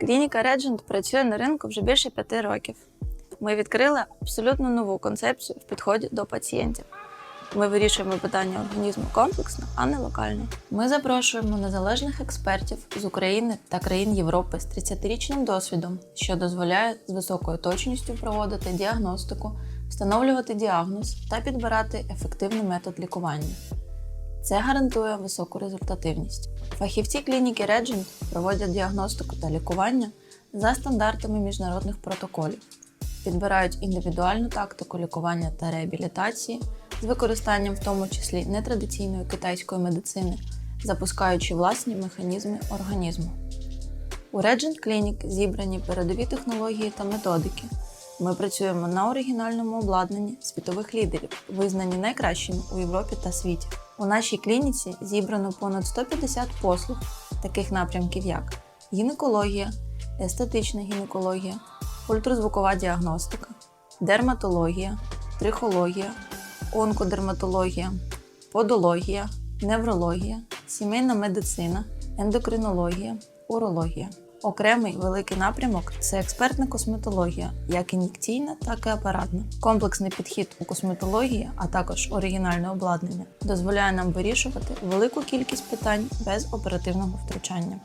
Клініка Regent працює на ринку вже більше п'яти років. Ми відкрили абсолютно нову концепцію в підході до пацієнтів. Ми вирішуємо питання організму комплексно, а не локально. Ми запрошуємо незалежних експертів з України та країн Європи з 30-річним досвідом, що дозволяє з високою точністю проводити діагностику, встановлювати діагноз та підбирати ефективний метод лікування. Це гарантує високу результативність. Фахівці клініки Regent проводять діагностику та лікування за стандартами міжнародних протоколів, підбирають індивідуальну тактику лікування та реабілітації з використанням, в тому числі нетрадиційної китайської медицини, запускаючи власні механізми організму. У Regent Clinic зібрані передові технології та методики. Ми працюємо на оригінальному обладнанні світових лідерів, визнані найкращими у Європі та світі. У нашій клініці зібрано понад 150 послуг, таких напрямків як гінекологія, естетична гінекологія, ультразвукова діагностика, дерматологія, трихологія, онкодерматологія, подологія, неврологія, сімейна медицина, ендокринологія, урологія. Окремий великий напрямок це експертна косметологія, як ін'єкційна, так і апаратна. Комплексний підхід у косметології, а також оригінальне обладнання, дозволяє нам вирішувати велику кількість питань без оперативного втручання.